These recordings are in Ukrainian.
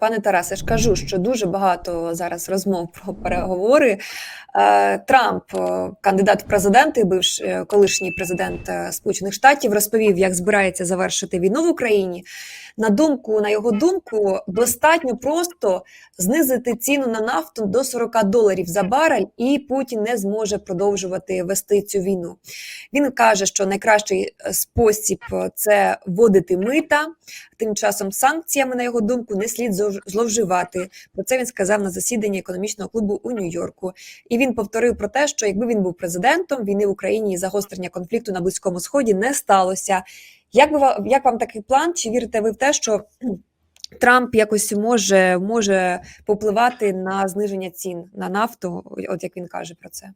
Пане Тарасе, ж кажу, що дуже багато зараз розмов про переговори. Е, Трамп, е, кандидат в президенти, бивш е, колишній президент Сполучених Штатів, розповів, як збирається завершити війну в Україні. На думку, на його думку, достатньо просто знизити ціну на нафту до 40 доларів за барель, і Путін не зможе продовжувати вести цю війну. Він каже, що найкращий е, спосіб е, це вводити мита. Тим часом санкціями, на його думку, не слід зловживати. Про це він сказав на засіданні економічного клубу у Нью-Йорку. І він повторив про те, що якби він був президентом, війни в Україні і загострення конфлікту на Близькому Сході не сталося. Як би як вам такий план? Чи вірите ви в те, що Трамп якось може, може попливати на зниження цін на нафту, от як він каже про це?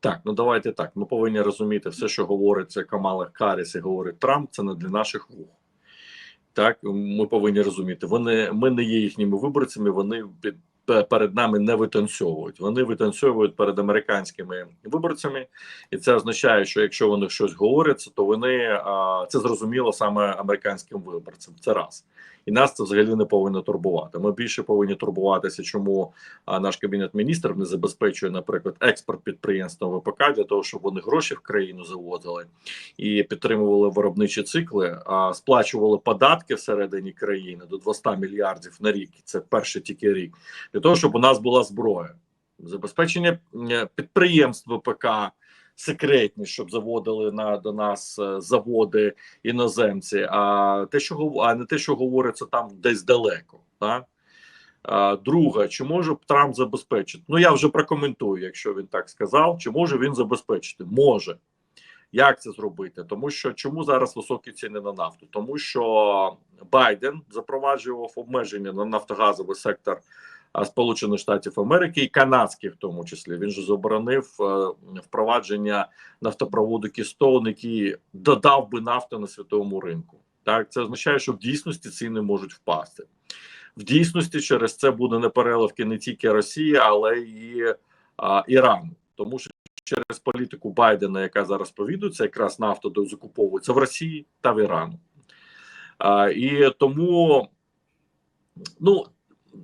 Так, ну давайте так. Ми повинні розуміти, все, що говориться Камала Харріс і говорить Трамп, це не для наших вух. Так, ми повинні розуміти. Вони ми не є їхніми виборцями, вони під перед нами не витанцьовують. Вони витанцьовують перед американськими виборцями, і це означає, що якщо вони щось говорять, то вони це зрозуміло саме американським виборцям. Це раз. І нас це взагалі не повинно турбувати. Ми більше повинні турбуватися, чому наш кабінет міністрів не забезпечує, наприклад, експорт підприємства ВПК для того, щоб вони гроші в країну завозили і підтримували виробничі цикли, а сплачували податки всередині країни до 200 мільярдів на рік. Це перший тільки рік, для того, щоб у нас була зброя, забезпечення підприємств ВПК. Секретні, щоб заводили на до нас е, заводи іноземці, а те, що а не те, що говориться там десь далеко. Так? А, друге, чи може Трамп забезпечити? Ну я вже прокоментую, якщо він так сказав. Чи може він забезпечити? Може. Як це зробити? Тому що чому зараз високі ціни на нафту? Тому що Байден запроваджував обмеження на нафтогазовий сектор Сполучених Штатів Америки і канадський, в тому числі. Він же заборонив е, впровадження нафтопроводу Keystone, який додав би нафту на світовому ринку. Так, це означає, що в дійсності ціни можуть впасти. В дійсності через це буде непереливки не тільки Росії, але і а, Ірану, тому що через політику Байдена, яка зараз повідується, якраз нафта дозакуповується в Росії та в Ірану. А, і тому ну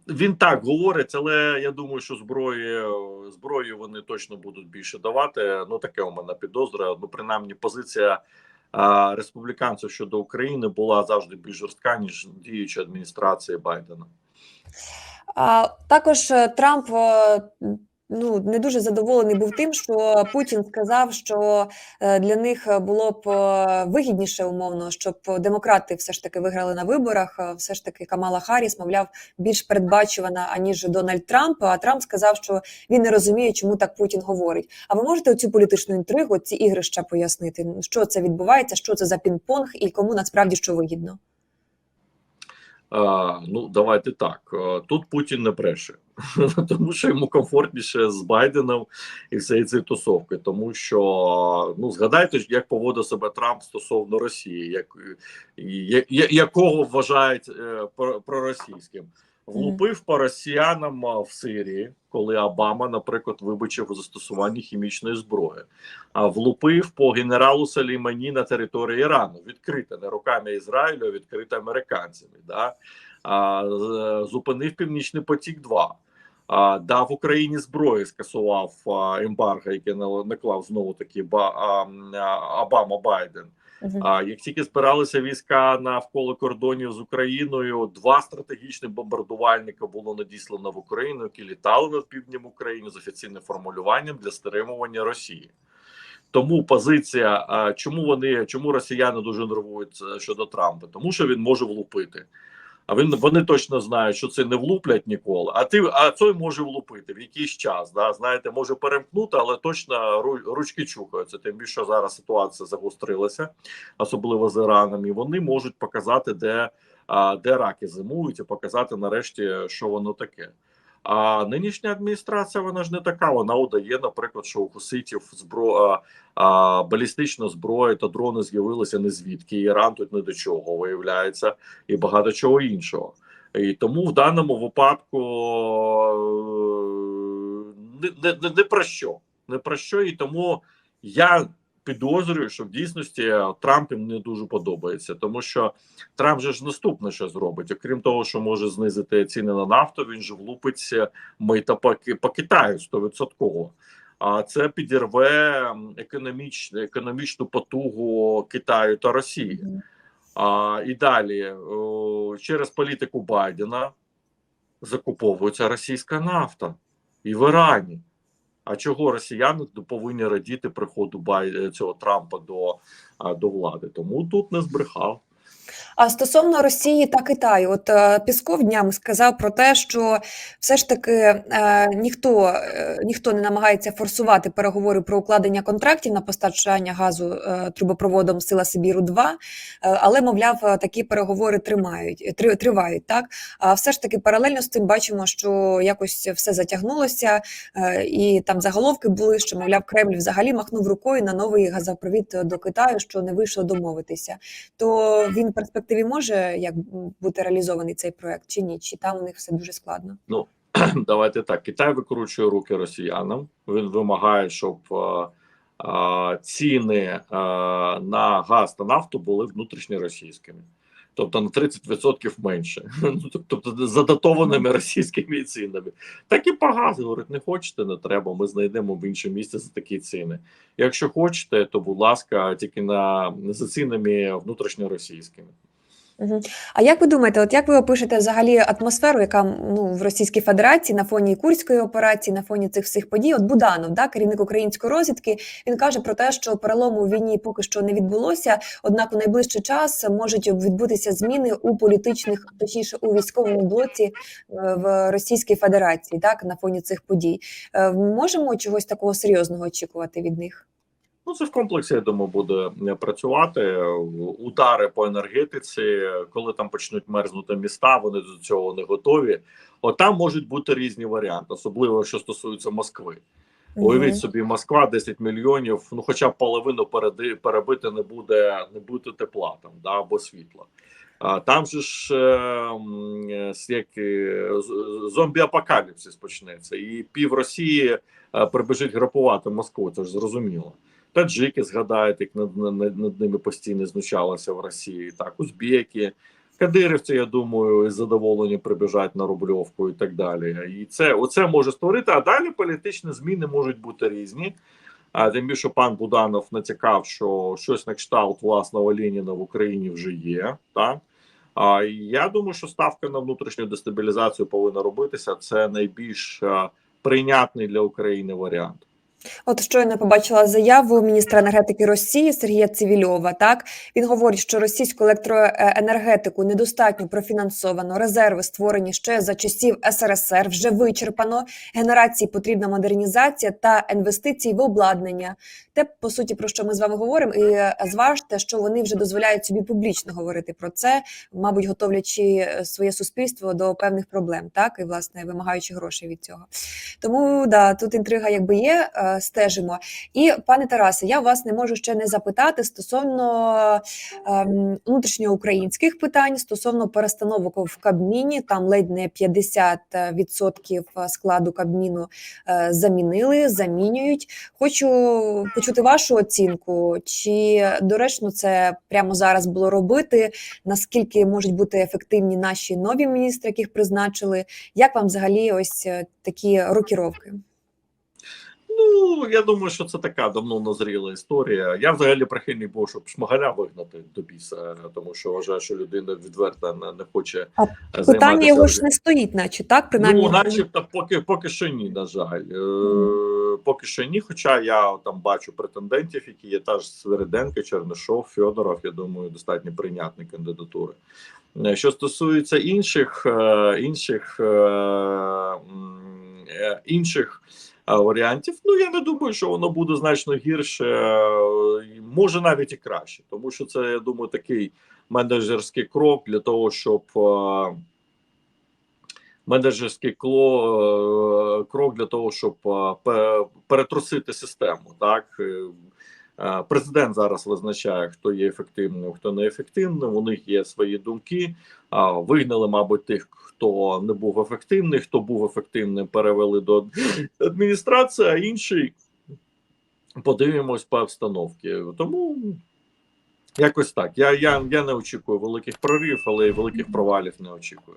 він так говорить, але я думаю, що зброї зброю вони точно будуть більше давати. Ну таке у мене підозра. Ну, принаймні, позиція а, республіканців щодо України була завжди більш жорстка ніж діюча адміністрація Байдена. А також е, Трамп е, ну не дуже задоволений був тим, що Путін сказав, що е, для них було б е, вигідніше умовно, щоб демократи все ж таки виграли на виборах. е, Все ж таки Камала Харріс, мовляв, більш передбачувана аніж Дональд Трамп. А Трамп сказав, що він не розуміє, чому так Путін говорить. А ви можете цю політичну інтригу, ці ігрища пояснити? Що це відбувається? Що це за пінг-понг і кому насправді що вигідно? А, ну, давайте так. Тут Путін не бреше, тому що йому комфортніше з Байденом і всієї цієї тусовки. Тому що ну згадайте, як поводив себе Трамп стосовно Росії, як, якого вважають е, про- проросійським. Влупив по росіянам в Сирії, коли Обама, наприклад, вибачив у застосуванні хімічної зброї, а влупив по генералу Салімані на території Ірану, відкрите не руками Ізраїлю, а відкрите американцями. Да? А, зупинив Північний потік 2 а, дав Україні зброї, скасував ембарго, яке наклав знову таки Обама Байден. А як тільки спиралися війська навколо кордонів з Україною, два стратегічні бомбардувальника було надіслано в Україну, які літали над півднем України з офіційним формулюванням для стримування Росії. Тому позиція, чому вони чому росіяни дуже нервують е, щодо Трампа? Тому що він може влупити. А він вони точно знають, що це не влуплять ніколи. А ти а той може влупити в якийсь час. Да, знаєте, може перемкнути, але точно ру- ручки чухаються. Тим більше зараз ситуація загострилася, особливо з Іраном, і вони можуть показати, де, де раки зимують, і показати нарешті, що воно таке. А нинішня адміністрація вона ж не така. Вона удає, наприклад, що у хуситів збро... а, балістична зброя та дрони з'явилися не звідки. Іран тут не до чого виявляється, і багато чого іншого. І тому в даному випадку е, не, не, не про що. Не про що, і тому я підозрюю, що в дійсності Трамп їм не дуже подобається, тому що Трамп же ж наступне що зробить. Окрім того, що може знизити ціни на нафту, він же влупиться мита по, по Китаю 100%. А це підірве економіч, економічну потугу Китаю та Росії. А, і далі о, через політику Байдена закуповується російська нафта і в Ірані. А чого росіяни повинні радіти приходу Бай... цього Трампа до, до влади? Тому тут не збрехав. А стосовно Росії та Китаю, от е, Пісков днями сказав про те, що все ж таки е, ніхто, е, ніхто не намагається форсувати переговори про укладення контрактів на постачання газу трубопроводом Сила Сибіру 2 е, але мовляв, такі переговори тримають три- тривають. Так а все ж таки паралельно з цим бачимо, що якось все затягнулося, і там заголовки були, що мовляв, Кремль взагалі махнув рукою на новий газопровід до Китаю, що не вийшло домовитися. То він в перспективі може як бути реалізований цей проект чи ні? Чи там у них все дуже складно? Ну Давайте так. Китай викручує руки росіянам. Він вимагає, щоб е, е, ціни е, на газ та нафту були внутрішньоросійськими. Тобто на 30% менше, ну тобто задатованими російськими цінами. Так і по газу говорить, не хочете, не треба. Ми знайдемо в інше місце за такі ціни. Якщо хочете, то будь ласка, тільки на за цінами внутрішньоросійськими. А як ви думаєте, от як ви опишете взагалі атмосферу, яка ну в Російській Федерації на фоні Курської операції, на фоні цих всіх подій? От Буданов, да, керівник української розвідки, він каже про те, що перелому у війні поки що не відбулося однак у найближчий час можуть відбутися зміни у політичних, точніше у військовому блоці е, в Російській Федерації, так на фоні цих подій. Е, Можемо чогось такого серйозного очікувати від них? Ну, це в комплексі, я думаю, буде е, працювати. Удари по енергетиці, коли там почнуть мерзнути міста, вони до цього не готові. От там можуть бути різні варіанти, особливо що стосується Москви. Уявіть собі, Москва 10 мільйонів. Ну, хоча б половину переди, перебити не буде, не буде тепла там, да, або світла. А там же ж е, е, як е, зомбі-апокаліпсис почнеться, і пів Росії е, прибіжить грабувати Москву. Це ж зрозуміло. Таджики згадають, як над, над, над ними постійно знущалися в Росії. Так, узбеки, кадирівці, я думаю, із задоволенням прибіжать на Рубльовку і так далі. І це оце може створити. А далі політичні зміни можуть бути різні. А тим більше пан Буданов натякав, що щось на кшталт власного Леніна в Україні вже є. Так а я думаю, що ставка на внутрішню дестабілізацію повинна робитися. Це найбільш прийнятний для України варіант. От щойно побачила заяву міністра енергетики Росії Сергія Цивільова. Так він говорить, що російську електроенергетику недостатньо профінансовано. Резерви створені ще за часів СРСР. Вже вичерпано. Генерації потрібна модернізація та інвестиції в обладнання. Те, по суті, про що ми з вами говоримо, і е, зважте, що вони вже дозволяють собі публічно говорити про це, мабуть, готовлячи е, своє суспільство до певних проблем, так і власне вимагаючи грошей від цього. Тому да, тут інтрига якби є. Е, Стежимо. І пане Тарасе, я вас не можу ще не запитати стосовно ем, внутрішньоукраїнських питань, стосовно перестановок в Кабміні. Там ледь не 50% складу Кабміну е, замінили, замінюють. Хочу почути вашу оцінку, чи доречно це прямо зараз було робити? Наскільки можуть бути ефективні наші нові міністри, яких призначили? Як вам взагалі ось е, такі рокіровки? Ну я думаю, що це така давно назріла історія. Я взагалі прихильний був, щоб шмагаля вигнати до біса, тому що вважаю, що людина відверто не, не хоче А займатися. Питання його ж не стоїть, наче так, принаймні. Ну, начебто, поки поки що ні, на жаль. Е, Поки що ні. Хоча я там бачу претендентів, які є та ж Свериденко, Чернишов, Федоров. Я думаю, достатньо прийнятні кандидатури. Е, Що стосується інших е, інших е, е, інших е, варіантів, ну я не думаю, що воно буде значно гірше, е, може навіть і краще, тому що це я думаю такий менеджерський крок для того, щоб. е, менеджерський е, крок для того, щоб е, перетрусити систему. Так Е, е, президент зараз визначає, хто є ефективним, хто не ефективним. У них є свої думки. А, Вигнали, мабуть, тих, хто не був ефективний, хто був ефективним, перевели до адміністрації, а інший. подивимось по обстановці. Тому якось так. Я, я, я не очікую великих прорив, але й великих провалів не очікую.